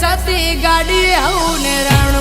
સતી ગાડી આવું ને રાણો.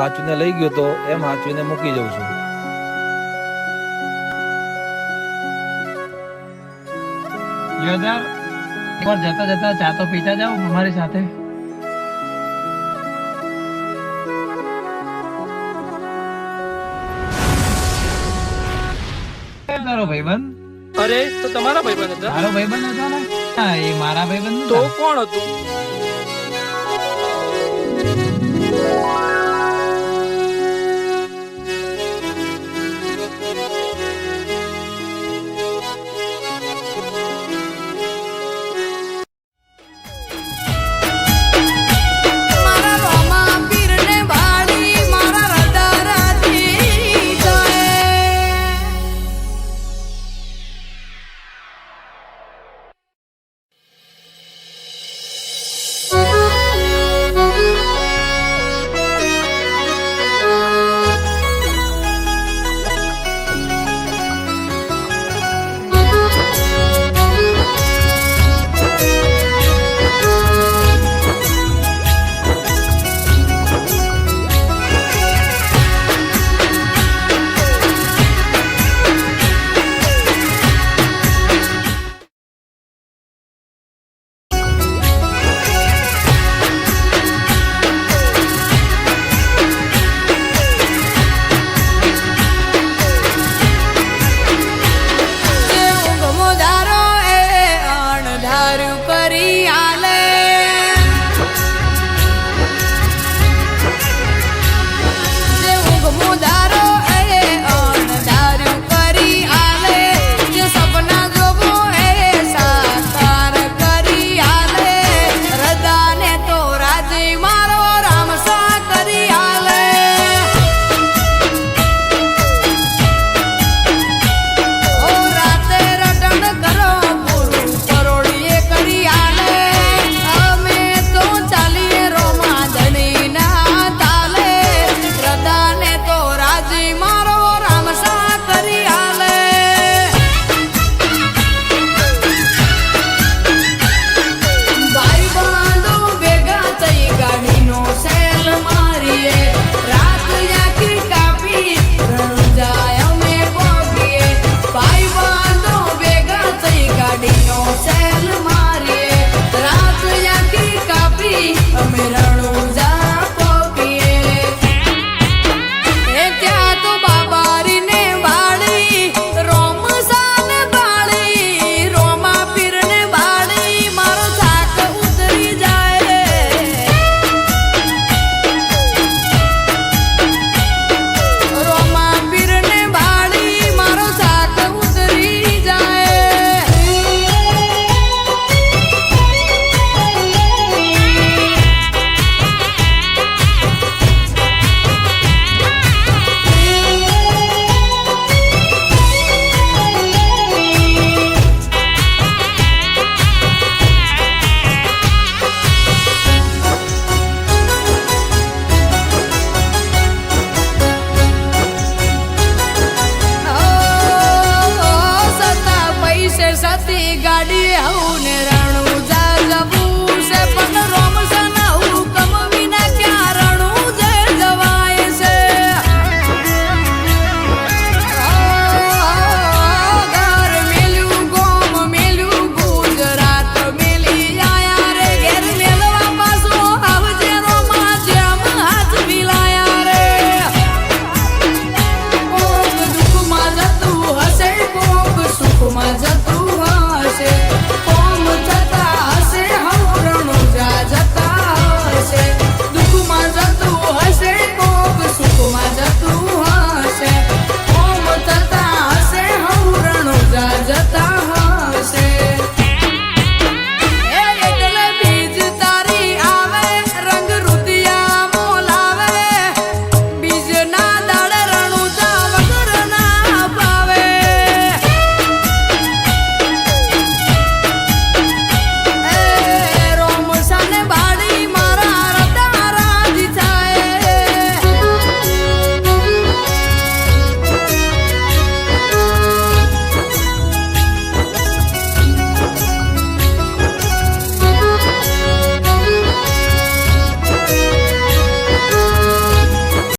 હાચવીને લઈ ગયો તો એમ હાચવીને મૂકી જઉં છું. જોરદાર જતા જતા ચા તો પીતા જાવ અમારી સાથે. તારો ભાઈબંધ? અરે તો તમારા ભાઈબંધ હતા? મારો ભાઈબંધ હતો ને? હા એ મારા ભાઈબંધ તો કોણ હતું?